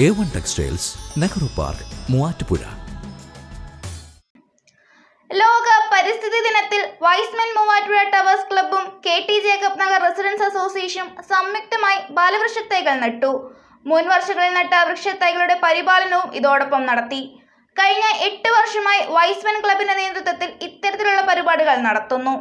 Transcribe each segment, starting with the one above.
A one textiles Nehru park Muvattupuzha ലോക പരിസ്ഥിതി ദിനത്തിൽ wise men Muvattupuzha towers ക്ലബും K T Jacob Nagar residence അസോസിയേഷനും സംയുക്തമായി ബാലവൃക്ഷത്തൈകൾ നട്ടു. മുൻ വർഷങ്ങളിൽ നട്ട വൃക്ഷത്തൈകളുടെ പരിപാലനവും ഇതോടൊപ്പം നടത്തി. കഴിഞ്ഞ എട്ട് വർഷമായി വൈസ്മെൻ ക്ലബിന്റെ നേതൃത്വത്തിൽ ഇത്തരത്തിലുള്ള പരിപാടികൾ നടത്തുന്നു.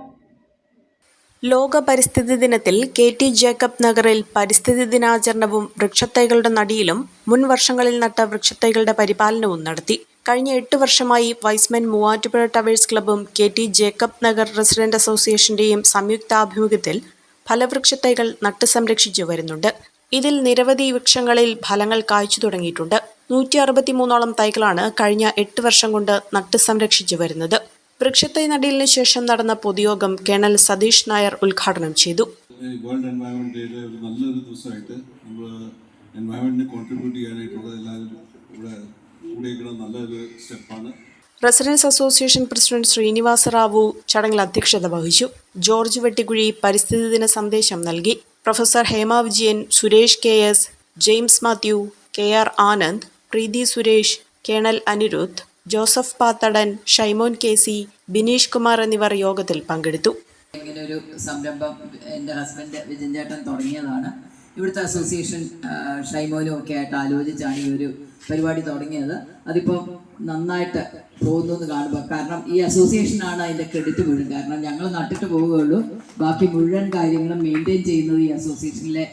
ലോക പരിസ്ഥിതി ദിനത്തിൽ കെ ടി ജേക്കബ് നഗറിൽ പരിസ്ഥിതി ദിനാചരണവും വൃക്ഷത്തൈകളുടെ നടിയിലും മുൻ വർഷങ്ങളിൽ നട്ട വൃക്ഷത്തൈകളുടെ പരിപാലനവും നടത്തി. കഴിഞ്ഞ എട്ട് വർഷമായി Y's Men Muvattupuzha towers ക്ലബും K T Jacob Nagar resident അസോസിയേഷന്റെയും സംയുക്താഭിമുഖ്യത്തിൽ ഫലവൃക്ഷത്തൈകൾ നട്ടു സംരക്ഷിച്ചു വരുന്നുണ്ട്. ഇതിൽ നിരവധി വൃക്ഷങ്ങളിൽ ഫലങ്ങൾ കായ്ച്ചു തുടങ്ങിയിട്ടുണ്ട്. നൂറ്റി അറുപത്തിമൂന്നോളം തൈകളാണ് കഴിഞ്ഞ എട്ട് വർഷം കൊണ്ട് നട്ടു സംരക്ഷിച്ചു വരുന്നത്. വൃക്ഷത്തൈ നടീലിന് ശേഷം നടന്ന പൊതുയോഗം കേണൽ സതീഷ് നായർ ഉദ്ഘാടനം ചെയ്തു. വേൾഡ് എൻവയോൺമെന്റ് ഡേയിലെ ഒരു നല്ലൊരു ദിവസമായിട്ട് നമ്മൾ എൻവയോൺമെന്റിന് കോൺട്രിബ്യൂട്ട് ചെയ്യാനായിട്ടുള്ള എല്ലാവരും ഇവിടെ കൂടിയിരിക്കുന്ന നല്ലൊരു സ്റ്റെപ്പാണ്. Residence association president Srinivasa Rao ചടങ്ങിൽ അധ്യക്ഷത വഹിച്ചു. ജോർജ് വെട്ടിക്കുഴി പരിസ്ഥിതി ദിന സന്ദേശം നൽകി. Professor Hema Vijayan Suresh K S James Mathew K R Anand Preethi Suresh colonel Aniruddh Joseph Pathadan Shaimon K C Bineesh Kumar എന്നിവർ യോഗത്തിൽ പങ്കെടുത്തു. ഇങ്ങനെ ഒരു സംരംഭം എന്റെ ഹസ്ബൻഡ് വിജയൻ ചേട്ടൻ തുടങ്ങിയതാണ്. ഇവിടുത്തെ അസോസിയേഷൻ ഷൈമോനും ഒക്കെ ആയിട്ട് ആലോചിച്ചാണ് ഈ ഒരു പരിപാടി തുടങ്ങിയത്. അതിപ്പോൾ നന്നായിട്ട് പോകുന്നു എന്ന് കാണുമ്പോൾ കാരണം ഈ അസോസിയേഷനാണ് അതിന്റെ ക്രെഡിറ്റ് മുഴുവൻ കാരണം ഞങ്ങൾ നട്ടിട്ട് പോവുകയുള്ളൂ. ബാക്കി മുഴുവൻ കാര്യങ്ങളും മെയിന്റെയിൻ ചെയ്യുന്നത് ഈ അസോസിയേഷനിലെ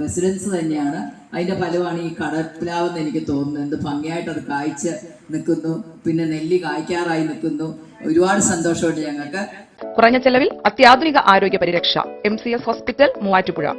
റെസിഡൻസ് തന്നെയാണ്. അതിന്റെ ഫലമാണ് ഈ കടപ്പിലാവെന്ന് എനിക്ക് തോന്നുന്നത് എന്ത് ഭംഗിയായിട്ട് അത് കായ്ച്ച് നിൽക്കുന്നു. പിന്നെ നെല്ലി കായ്ക്കാറായി നിൽക്കുന്നു. ഒരുപാട് സന്തോഷമുണ്ട് ഞങ്ങൾക്ക്. കുറഞ്ഞ ചെലവിൽ അത്യാധുനിക ആരോഗ്യ പരിരക്ഷ. M C S hospital Muvattupuzha.